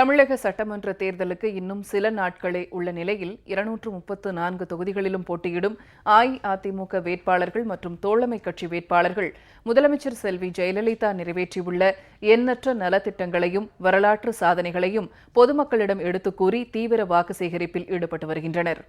தமிழக சட்டமன்ற தேர்தலுக்கு இன்னும் சில நாட்களே உள்ள நிலையில் இருநூற்று முப்பத்து நான்கு தொகுதிகளிலும் போட்டியிடும் அஇஅதிமுக வேட்பாளர்கள் மற்றும் தோழமை கட்சி வேட்பாளர்கள். முதலமைச்சர் செல்வி ஜெயலலிதா நிறைவேற்றியுள்ள எண்ணற்ற நலத்திட்டங்களையும் வரலாற்று சாதனைகளையும் பொதுமக்களிடம் எடுத்துக் கூறி தீவிர வாக்கு சேகரிப்பில் ஈடுபட்டு வருகின்றனர்.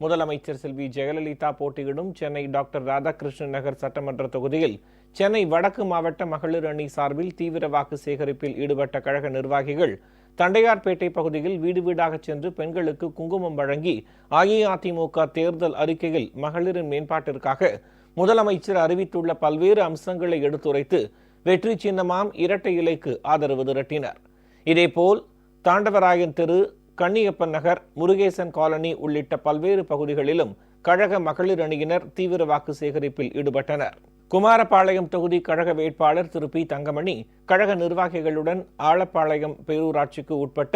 முதலமைச்சர் செல்வி ஜெயலலிதா போட்டியிடும் சென்னை டாக்டர் ராதாகிருஷ்ணன் நகர் சட்டமன்ற தொகுதியில் சென்னை வடக்கு மாவட்ட மகளிர் அணி சார்பில் தீவிர வாக்கு சேகரிப்பில் ஈடுபட்ட கழக நிர்வாகிகள் தண்டையார்பேட்டை பகுதியில் வீடு வீடாக சென்று பெண்களுக்கு குங்குமம் வழங்கி அஇஅதிமுக தேர்தல் அறிக்கையில் மகளிரின் மேம்பாட்டிற்காக முதலமைச்சர் அறிவித்துள்ள பல்வேறு அம்சங்களை எடுத்துரைத்து வெற்றி சின்னமாம் இரட்டை இலைக்கு ஆதரவு திரட்டினர். இதேபோல் தாண்டவராயன் தெரு கன்னியப்பன் நகர் முருகேசன் காலனி உள்ளிட்ட பல்வேறு பகுதிகளிலும் கழக மகளிர் அணியினர் தீவிர வாக்கு சேகரிப்பில் ஈடுபட்டனர். குமாரபாளையம் தொகுதி கழக வேட்பாளர் திரு பி தங்கமணி கழக நிர்வாகிகளுடன் ஆலப்பாளையம் பேரூராட்சிக்கு உட்பட்ட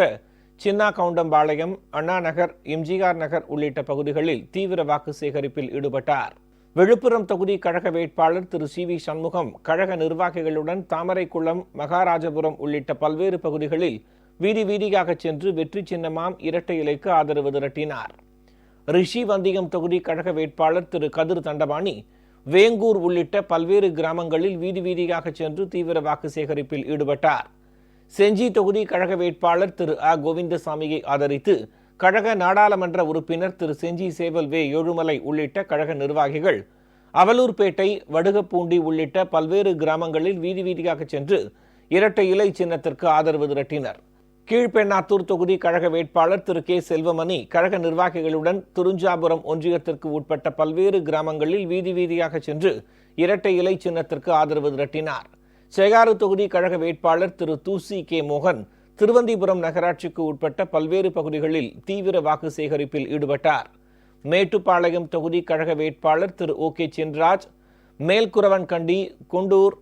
சின்னா கவுண்டம்பாளையம் அண்ணா நகர் எம்ஜிஆர் நகர் உள்ளிட்ட பகுதிகளில் தீவிர வாக்கு சேகரிப்பில் ஈடுபட்டார். விழுப்புரம் தொகுதி கழக வேட்பாளர் திரு சி வி சண்முகம் கழக நிர்வாகிகளுடன் தாமரைக்குளம் மகாராஜபுரம் உள்ளிட்ட பல்வேறு பகுதிகளில் வீதி வீதியாக சென்று வெற்றி சின்னமாம் இரட்டை இலைக்கு ஆதரவு திரட்டினார். ரிஷி வந்தியம் தொகுதி கழக வேட்பாளர் திரு கதிர் தண்டபாணி வேங்கூர் உள்ளிட்ட பல்வேறு கிராமங்களில் வீதி வீதியாக சென்று தீவிர வாக்கு சேகரிப்பில் ஈடுபட்டார். செஞ்சி தொகுதி கழக வேட்பாளர் திரு அ. கோவிந்தசாமியை ஆதரித்து கழக நாடாளுமன்ற உறுப்பினர் திரு செஞ்சி சேவல் வே. ஏழுமலை உள்ளிட்ட கழக நிர்வாகிகள் அவலூர்பேட்டை வடுகப்பூண்டி உள்ளிட்ட பல்வேறு கிராமங்களில் வீதி வீதியாக சென்று இரட்டை இலை சின்னத்திற்கு ஆதரவு திரட்டினர். கீழ்பெண்ணாத்தூர் தொகுதி கழக வேட்பாளர் திரு கே செல்வமணி கழக நிர்வாகிகளுடன் துருஞ்சாபுரம் ஒன்றியத்திற்கு உட்பட்ட பல்வேறு கிராமங்களில் வீதி வீதியாக சென்று இரட்டை இலை சின்னத்திற்கு ஆதரவு திரட்டினார். செகாறு தொகுதி கழக வேட்பாளர் திரு தூசி கே மோகன் திருவந்திபுரம் நகராட்சிக்கு உட்பட்ட பல்வேறு பகுதிகளில் தீவிர வாக்கு சேகரிப்பில் ஈடுபட்டார். மேட்டுப்பாளையம் தொகுதி கழக வேட்பாளர் திரு ஓ கே சென்ராஜ் மேல்குரவன்கண்டி குண்டூர்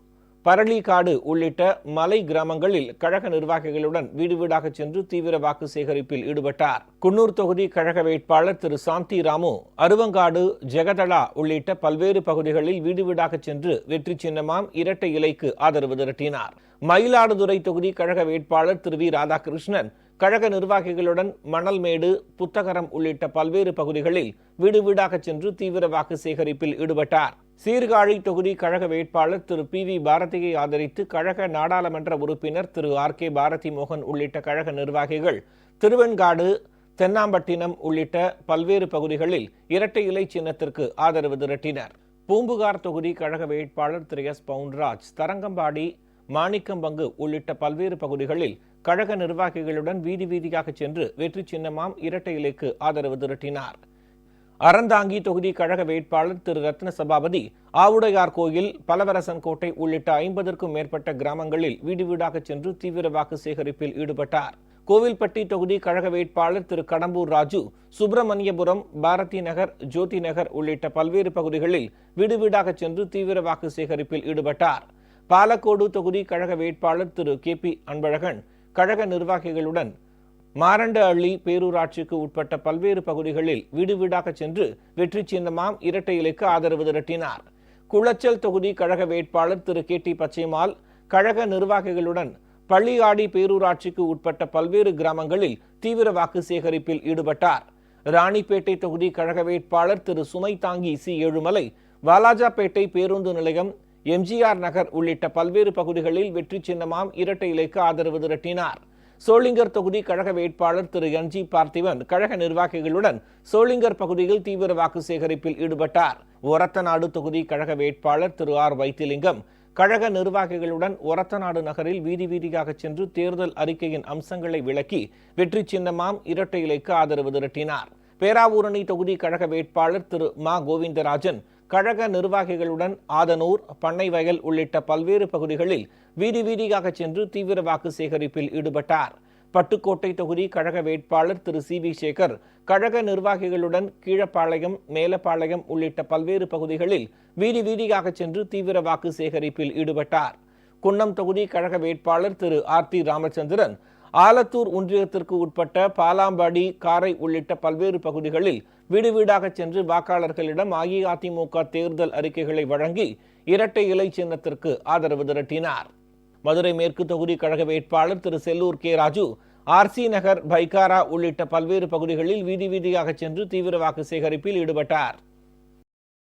பரளிக்காடு உள்ளிட்ட மலை கிராமங்களில் கழக நிர்வாகிகளுடன் வீடு வீடாக சென்று தீவிர வாக்கு சேகரிப்பில் ஈடுபட்டார். குன்னூர் தொகுதி கழக வேட்பாளர் திரு. சாந்தி ராமு அருவங்காடு ஜெகதளா உள்ளிட்ட பல்வேறு பகுதிகளில் வீடு வீடாக சென்று வெற்றி சின்னமாம் இரட்டை இலைக்கு ஆதரவு திரட்டினார். மயிலாடுதுறை தொகுதி கழக வேட்பாளர் திரு. வி. ராதாகிருஷ்ணன் கழக நிர்வாகிகளுடன் மணல்மேடு புத்தகரம் உள்ளிட்ட பல்வேறு பகுதிகளில் வீடு வீடாக சென்று தீவிர வாக்கு சேகரிப்பில் ஈடுபட்டார். சீர்காழி தொகுதி கழக வேட்பாளர் திரு பி வி பாரதியை ஆதரித்து கழக நாடாளுமன்ற உறுப்பினர் திரு ஆர் கே பாரதி மோகன் உள்ளிட்ட கழக நிர்வாகிகள் திருவெண்காடு தென்னாம்பட்டினம் உள்ளிட்ட பல்வேறு பகுதிகளில் இரட்டை இலை சின்னத்திற்கு ஆதரவு திரட்டினர். பூம்புகார் தொகுதி கழக வேட்பாளர் திரு எஸ். பவுன்ராஜ் தரங்கம்பாடி மாணிக்கம்பங்கு உள்ளிட்ட பல்வேறு பகுதிகளில் கழக நிர்வாகிகளுடன் வீதி வீதியாக சென்று வெற்றி சின்னமாம் இரட்டை இலைக்கு ஆதரவு திரட்டினார். அறந்தாங்கி தொகுதி கழக வேட்பாளர் திரு ரத்ன சபாபதி ஆவுடையார் கோயில் பலவரசன் கோட்டை உள்ளிட்ட ஐம்பதற்கும் மேற்பட்ட கிராமங்களில் வீடு வீடாக சென்று தீவிர வாக்கு சேகரிப்பில் ஈடுபட்டார். கோவில்பட்டி தொகுதி கழக வேட்பாளர் திரு கடம்பூர் ராஜு சுப்பிரமணியபுரம் பாரதி நகர் ஜோதி நகர் உள்ளிட்ட பல்வேறு பகுதிகளில் வீடு வீடாக சென்று தீவிர வாக்கு சேகரிப்பில் ஈடுபட்டார். பாலக்கோடு தொகுதி கழக வேட்பாளர் திரு கே பி அன்பழகன் கழக நிர்வாகிகளுடன் மாரண்ட அள்ளி பேரூராட்சிக்கு உட்பட்ட பல்வேறு பகுதிகளில் வீடு வீடாக சென்று வெற்றி சின்னமாம் இரட்டை இலைக்கு ஆதரவு திரட்டினார். குளச்சல் தொகுதி கழக வேட்பாளர் திரு. கே. டி. பச்சைமால் கழக நிர்வாகிகளுடன் பள்ளியாடி பேரூராட்சிக்கு உட்பட்ட பல்வேறு கிராமங்களில் தீவிர வாக்கு சேகரிப்பில் ஈடுபட்டார். ராணிப்பேட்டை தொகுதி கழக வேட்பாளர் திரு. சுமை தாங்கி சி. ஏழுமலை வாலாஜாப்பேட்டை பேருந்து நிலையம் எம்ஜிஆர் நகர் உள்ளிட்ட பல்வேறு பகுதிகளில் வெற்றி சின்னமாம் இரட்டை இலைக்கு ஆதரவு திரட்டினார். சோளிங்கர் தொகுதி கழக வேட்பாளர் திரு என் ஜி பார்த்திபன் கழக நிர்வாகிகளுடன் சோளிங்கர் பகுதியில் தீவிர வாக்கு சேகரிப்பில் ஈடுபட்டார். ஒரத்தநாடு தொகுதி கழக வேட்பாளர் திரு ஆர் வைத்திலிங்கம் கழக நிர்வாகிகளுடன் ஒரத்தநாடு நகரில் வீதி வீதியாக சென்று தேர்தல் அறிக்கையின் அம்சங்களை விளக்கி வெற்றி சின்னமாம் இரட்டை இலைக்கு ஆதரவு திரட்டினார். பேராவூரணி தொகுதி கழக வேட்பாளர் திரு மா கோவிந்தராஜன் கழக நிர்வாகிகளுடன் ஆதனூர் பண்ணை வயல் உள்ளிட்ட பல்வேறு பகுதிகளில் வீதி வீதியாக சென்று தீவிர வாக்கு சேகரிப்பில் ஈடுபட்டார். பட்டுக்கோட்டை தொகுதி கழக வேட்பாளர் திரு சி வி சேகர் கழக நிர்வாகிகளுடன் கீழப்பாளையம் மேலப்பாளையம் உள்ளிட்ட பல்வேறு பகுதிகளில் வீதி வீதியாக சென்று தீவிர வாக்கு சேகரிப்பில் ஈடுபட்டார். குன்னம் தொகுதி கழக வேட்பாளர் திரு ஆர் டி ராமச்சந்திரன் ஆலத்தூர் ஒன்றியத்திற்கு உட்பட்ட பாலாம்பாடி காரை உள்ளிட்ட பல்வேறு பகுதிகளில் வீடு வீடாக சென்று வாக்காளர்களிடம் அஇஅதிமுக தேர்தல் அறிக்கைகளை வழங்கி இரட்டை இலை சின்னத்திற்கு ஆதரவு திரட்டினார். மதுரை மேற்கு தொகுதி கழக வேட்பாளர் திரு செல்லூர் கே. ராஜு ஆர்சி நகர் பைகாரா உள்ளிட்ட பல்வேறு பகுதிகளில் வீதி வீதியாக சென்று தீவிர வாக்கு சேகரிப்பில் ஈடுபட்டார்.